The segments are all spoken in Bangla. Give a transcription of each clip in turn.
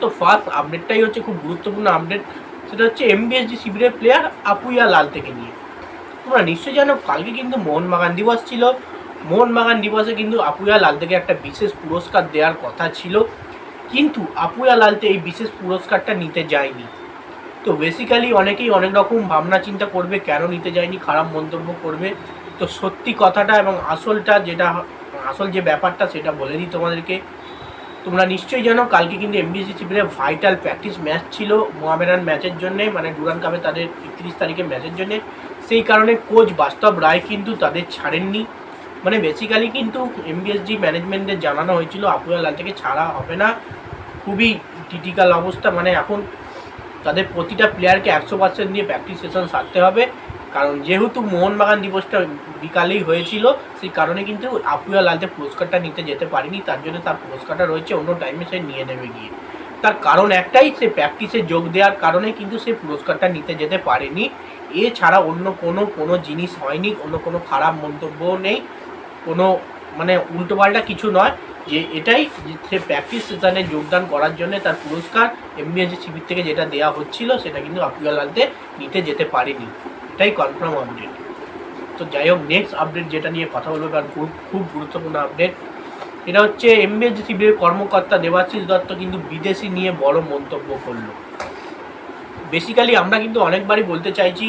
তো ফার্স্ট আপডেটটাই হচ্ছে খুব গুরুত্বপূর্ণ আপডেট সেটা হচ্ছে এমবিএসজি শিবিরের প্লেয়ার আপুইয়া লাল থেকে নিয়ে। তোমরা নিশ্চয়ই জানো, কালকে কিন্তু মোহনবাগান দিবস ছিল। মোহনবাগান দিবসে কিন্তু আপুইয়া লাল থেকে একটা বিশেষ পুরস্কার দেওয়ার কথা ছিল। কিন্তু আপুইয়া লালতে এই বিশেষ পুরস্কারটা নিতে যায়নি। তো বেসিক্যালি অনেকেই অনেক রকম ভাবনা চিন্তা করবে, কেন নিতে যায়নি, খারাপ মন্তব্য করবে। তো সত্যি কথাটা এবং আসলটা যেটা, আসল যে ব্যাপারটা সেটা বলে দিই তোমাদেরকে। তোমরা নিশ্চয়ই জানো, কালকে কিন্তু এমবিসি শিবিরে ভাইটাল প্র্যাকটিস ম্যাচ ছিল মোহামেডান ম্যাচের জন্যে মানে ডুরান কাপে তাদের একত্রিশ তারিখে ম্যাচের জন্যে। সেই কারণে কোচ বাস্তব রায় কিন্তু তাদের ছাড়েননি। মানে বেসিক্যালি কিন্তু এমবিএসজি ম্যানেজমেন্টের জানানো হয়েছিল আপুয়া লাল থেকে ছাড়া হবে না। খুবই ক্রিটিক্যাল অবস্থা। মানে এখন তাদের প্রতিটা প্লেয়ারকে একশো পার্সেন্ট দিয়ে প্র্যাকটিস সেশন সারতে হবে। কারণ যেহেতু মোহনবাগান দিবসটা বিকালেই হয়েছিল, সেই কারণে কিন্তু আপুয়া লালতে পুরস্কারটা নিতে যেতে পারেনি, তার জন্য তার পুরস্কারটা রয়েছে, অন্য টাইমে সে নিয়ে নেবে গিয়ে। তার কারণ একটাই, সে প্র্যাকটিসে যোগ দেওয়ার কারণে কিন্তু সে পুরস্কারটা নিতে যেতে পারেনি। এছাড়া অন্য কোনো কোনো জিনিস হয়নি, অন্য কোনো খারাপ মন্তব্য নেই, কোনো মানে উল্টোপাল্টা কিছু নয়, যে এটাই সে প্র্যাকটিস সেশনে যোগদান করার জন্য তার পুরস্কার এমবিএসি শিবির থেকে যেটা দেওয়া হচ্ছিল, সেটা কিন্তু আপুয়া লালতে নিতে যেতে পারেনি। এটাই কনফার্ম আপডেট তো যাই হোক নেক্সট আপডেট যেটা নিয়ে কথা বলব কারণ খুব খুব গুরুত্বপূর্ণ আপডেট এটা হচ্ছে এমবিএসজি শিবিরের কর্মকর্তা দেবাশিস দত্ত কিন্তু বিদেশি নিয়ে বড় মন্তব্য করল। বেসিক্যালি আমরা কিন্তু অনেকবারই বলতে চাইছি,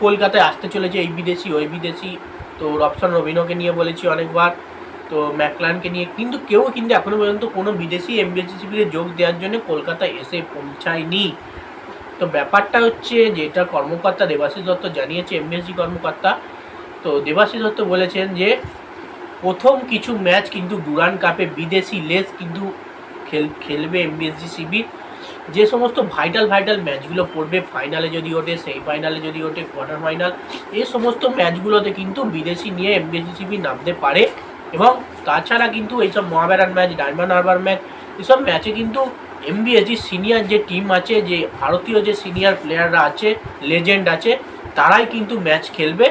কলকাতায় আসতে চলেছে এই বিদেশি, ওই বিদেশি। তো রবসান রবিনোকে নিয়ে বলেছি অনেকবার, তো ম্যাকলানকে নিয়ে। কিন্তু কেউ কিন্তু এখনও পর্যন্ত কোনো বিদেশি এমবিএসজি শিবিরে যোগ দেওয়ার জন্য কলকাতায় এসে পৌঁছায়নি। তো ব্যাপারটা হচ্ছে যেটা কর্মকর্তা দেবাশিস দত্ত জানিয়েছে এমবিএসজি কর্মকর্তা, তো দেবাশিস দত্ত বলেছেন যে, প্রথম কিছু ম্যাচ কিন্তু ডুরান কাপে বিদেশি লেস কিন্তু খেল, খেলবে এমবিএসজি শিবির যে সমস্ত ভাইটাল ভাইটাল ম্যাচগুলো পড়বে ফাইনালে যদি ওঠে সেই ফাইনালে যদি ওঠে কোয়ার্টার ফাইনাল এই সমস্ত ম্যাচগুলোতে কিন্তু বিদেশি নিয়ে এমবিএসজি শিবির নামতে পারে। এবং তাছাড়া কিন্তু এইসব মহাবেরান ম্যাচ, ডায়মন্ড হারবার ম্যাচ এসব ম্যাচে কিন্তু এমবিএসজি সিনিয়র যে টিম আছে, যে ভারতীয় যে সিনিয়র প্লেয়াররা আছে, লেজেন্ড আছে, তারাই কিন্তু ম্যাচ খেলবে।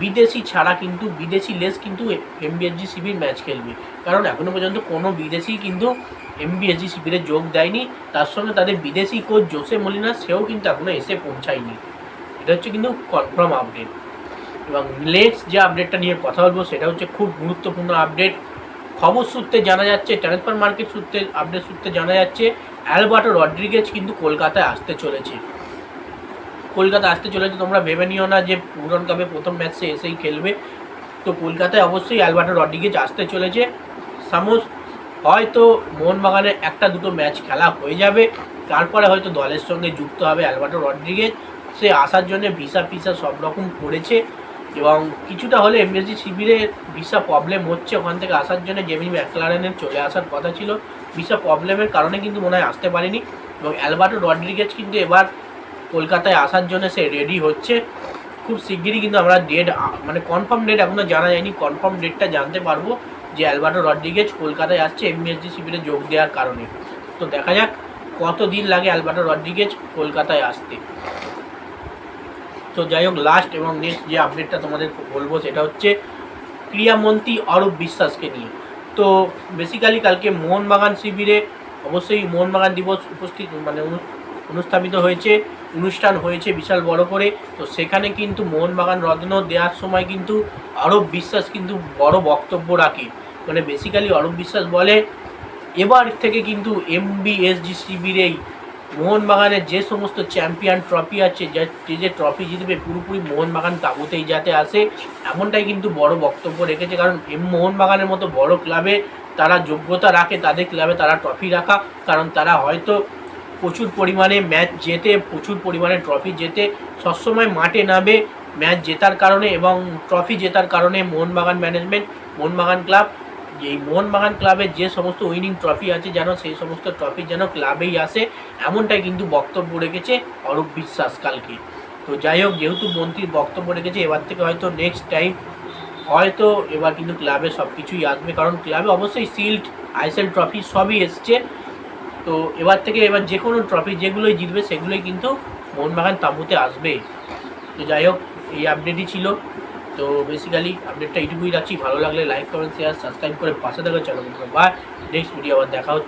বিদেশি ছাড়া কিন্তু, বিদেশি লেস কিন্তু এমবিএসজি শিবির ম্যাচ খেলবে। কারণ এখনও পর্যন্ত কোনো বিদেশি কিন্তু এমবিএসজি শিবিরে যোগ দেয়নি। তার সঙ্গে তাদের বিদেশি কোচ জোসে মলিনা, সেও কিন্তু এখনও এসে পৌঁছায়নি। এটা হচ্ছে কিন্তু কনফার্ম আপডেট এবং নেক্সট যে আপডেটটা নিয়ে কথা বলব, সেটা হচ্ছে খুব গুরুত্বপূর্ণ আপডেট খবর সূত্রে জানা যাচ্ছে ট্রান্সফার মার্কেট সূত্রে আপডেট সূত্রে জানা যাচ্ছে, অ্যালবার্টো রড্রিগেজ কিন্তু কলকাতায় আসতে চলেছে। কলকাতা আসতে চলেছে, তোমরা ভেবে নিও না যে পুরন কাপে প্রথম ম্যাচে এসেই খেলবে। তো কলকাতায় অবশ্যই অ্যালবার্টো রড্রিগেজ আসতে চলেছে। সামোস, হয়তো মোহনবাগানে একটা দুটো ম্যাচ খেলা হয়ে যাবে, তারপরে হয়তো দলের সঙ্গে যুক্ত হবে অ্যালবার্টো রড্রিগেজ। সে আসার জন্য ভিসা ফিসা সব রকম করেছে। এবং কিছুটা হলে এমএসজি শিবিরে ভিসা প্রবলেম হচ্ছে, ওখান থেকে আসার জন্য জেমি ম্যাকলারেনের চলে আসার কথা ছিল। ভিসা প্রবলেমের কারণে কিন্তু মনে হয় আসতে পারেনি এবং অ্যালবার্টো রড্রিগেজ কিন্তু এবার কলকাতায় আসার জন্য সে রেডি হচ্ছে। খুব শিগগিরই কিন্তু আমরা ডেট মানে কনফার্ম ডেট এখনও জানা যায়নি। কনফার্ম ডেটটা জানতে পারব যে অ্যালবার্টো রড্রিগেজ কলকাতায় আসছে এমবিএসজি শিবিরে যোগ দেওয়ার কারণে। তো দেখা যাক কত দিন লাগে অ্যালবার্টো রড্রিগেজ কলকাতায় আসতে। তো যাই হোক লাস্ট এবং নেক্সট যে আপডেটটা তোমাদের বলব সেটা হচ্ছে ক্রীড়ামন্ত্রী অরূপ বিশ্বাসকে নিয়ে। তো বেসিক্যালি কালকে মোহনবাগান শিবিরে অবশ্যই মোহনবাগান দিবস উপস্থিত মানে অনু- অনুস্থাপিত হয়েছে, অনুষ্ঠান হয়েছে বিশাল বড় করে। তো সেখানে কিন্তু মোহনবাগান রত্ন দেওয়ার সময় কিন্তু অরূপ বিশ্বাস কিন্তু বড় বক্তব্য রাখে। মানে বেসিক্যালি অরূপ বিশ্বাস বলে, এবার থেকে কিন্তু এমবিএসজি শিবিরেই মোহনবাগানের যে সমস্ত চ্যাম্পিয়ন ট্রফি আছে, যে যে ট্রফি জিতবে পুরোপুরি মোহনবাগান তাবুতেই যাতে আসে। এমনটাই কিন্তু বড় বক্তব্য রেখেছে, কারণ এম মোহনবাগানের মতো বড় ক্লাবে তারা যোগ্যতা রাখে, তাদের ক্লাবে তারা ট্রফি রাখা, কারণ তারা হয়তো প্রচুর পরিমাণে ম্যাচ জেতে, প্রচুর পরিমাণে ট্রফি জেতে, সবসময় মাঠে নামে ম্যাচ জেতার কারণে এবং ট্রফি জেতার কারণে মোহনবাগান ম্যানেজমেন্ট, মোহনবাগান ক্লাব এই মোহনবাগান ক্লাবের যে সমস্ত উইনিং ট্রফি আছে যেন সেই সমস্ত ট্রফি যেন ক্লাবেই আসে, এমনটাই কিন্তু বক্তব্য রেখেছে অরূপ বিশ্বাস কালকে। তো যাই হোক, যেহেতু মন্ত্রীর বক্তব্য রেখেছে, এবার থেকে হয়তো নেক্সট টাইম হয়তো এবার কিন্তু ক্লাবে সব কিছুই আসবে। কারণ ক্লাবে অবশ্যই সিল্ড আইসেল ট্রফি সবই এসছে। তো এবার থেকে এবার যে কোনো ট্রফি যেগুলোই জিতবে, সেগুলোই কিন্তু মোহনবাগান তাঁবুতে আসবে। তো যাই হোক, এই আপডেটই ছিল। তো বেসিক্যালি আপডেটটা এইটুকুই রাখছি। ভালো লাগলে লাইক কমেন্ট শেয়ার সাবস্ক্রাইব করে পাশে থাকা চ্যানেল বা নেক্সট ভিডিও আবার দেখা হচ্ছে।